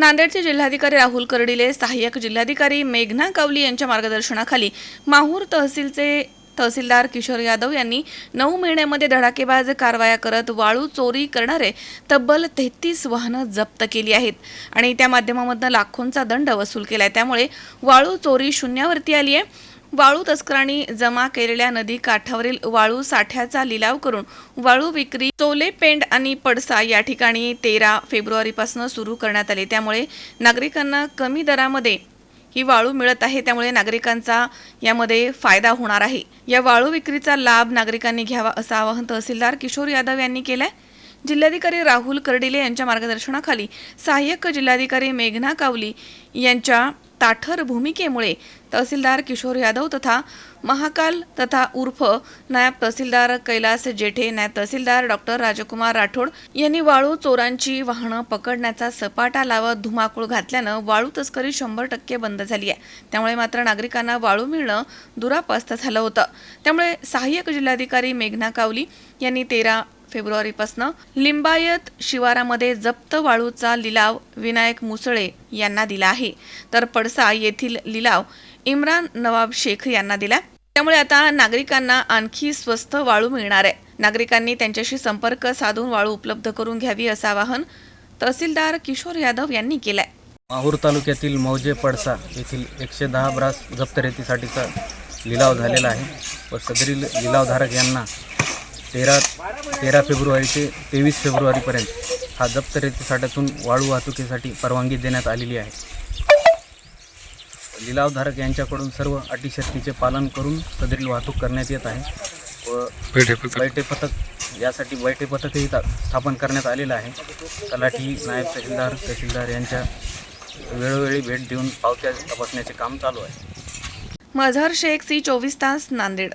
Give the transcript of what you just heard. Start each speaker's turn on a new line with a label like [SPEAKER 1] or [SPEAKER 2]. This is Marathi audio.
[SPEAKER 1] नांदेडचे जिल्हाधिकारी राहुल कर्डिले सहाय्यक जिल्हाधिकारी मेघना कावली यांच्या मार्गदर्शनाखाली माहूर तहसीलचे तहसीलदार किशोर यादव यांनी नऊ महिन्यामध्ये धडाकेबाज कारवाया करत वाळू चोरी करणारे तब्बल तेहतीस वाहनं जप्त केली आहेत. आणि त्या माध्यमामधनं लाखोंचा दंड वसूल केला आहे त्यामुळे वाळू चोरी शून्यावरती आली आहे वाळू तस्करांनी जमा केलेल्या नदी काठावरील वाळू साठ्याचा लिलाव करून वाळू विक्री चोले पेंड आणि पडसा या ठिकाणी तेरा फेब्रुवारीपासून सुरू करण्यात आले. त्यामुळे नागरिकांना कमी दरामध्ये ही वाळू मिळत आहे. त्यामुळे नागरिकांचा यामध्ये फायदा होणार आहे. या वाळू विक्रीचा लाभ नागरिकांनी घ्यावा असं आवाहन तहसीलदार किशोर यादव यांनी केलंय. जिल्हाधिकारी राहुल कर्डिले यांच्या मार्गदर्शनाखाली सहाय्यक जिल्हाधिकारी मेघना कावली यांच्या ताठर भूमिकेमुळे तहसीलदार किशोर यादव तथा महाकाल तथा उर्फ नायब तहसीलदार कैलास जेठे नायब तहसीलदार डॉक्टर राजकुमार राठोड यांनी वाळू चोरांची वाहनं पकडण्याचा सपाटा लावत धुमाकूळ घातल्यानं वाळू तस्करी शंभर टक्के बंद झाली आहे. त्यामुळे मात्र नागरिकांना वाळू मिळणं दुरापास्त झालं होतं. त्यामुळे सहाय्यक जिल्हाधिकारी मेघना कावली यांनी तेरा फेब्रुवारीपासून लिंबायत शिवारामध्ये जप्त वाळूचा लिलाव विनायक मुसळे यांना दिला आहे. तर पडसा येथील लिलाव इम्रान नवाब शेख यांना दिला. त्यामुळे आता नागरिकांना आणखी स्वस्त वाळू मिळणार आहे. नागरिकांनी त्यांच्याशी संपर्क साधून वाळू उपलब्ध करून घ्यावी असं आवाहन तहसीलदार किशोर यादव यांनी केलंय.
[SPEAKER 2] माहूर तालुक्यातील मौजे पडसा येथील एकशे दहा ब्रास जप्त रेतीसाठीचा लिलाव झालेला आहे. व सदरील लिलावधारक यांना तेरा तेरा फेब्रुवारी ते तेवीस फेब्रुवारीपर्यंत हा जप्त रेतीसाठ्यातून वाळू वाहतुकीसाठी परवानगी देण्यात आलेली आहे. लिलावधारक यांच्याकडून सर्व अटी शर्तीचे पालन करून सदरील वाहतूक करण्यात येत आहे व बैठे पथक. यासाठी बैठे पथकही ता- स्थापन करण्यात आलेलं आहे. तलाठी नायब तहसीलदार तहसीलदार यांच्या वेळोवेळी भेट देऊन पावत्या तपासण्याचे काम चालू आहे.
[SPEAKER 1] मझहर शेख सी चोवीस तास Nanded.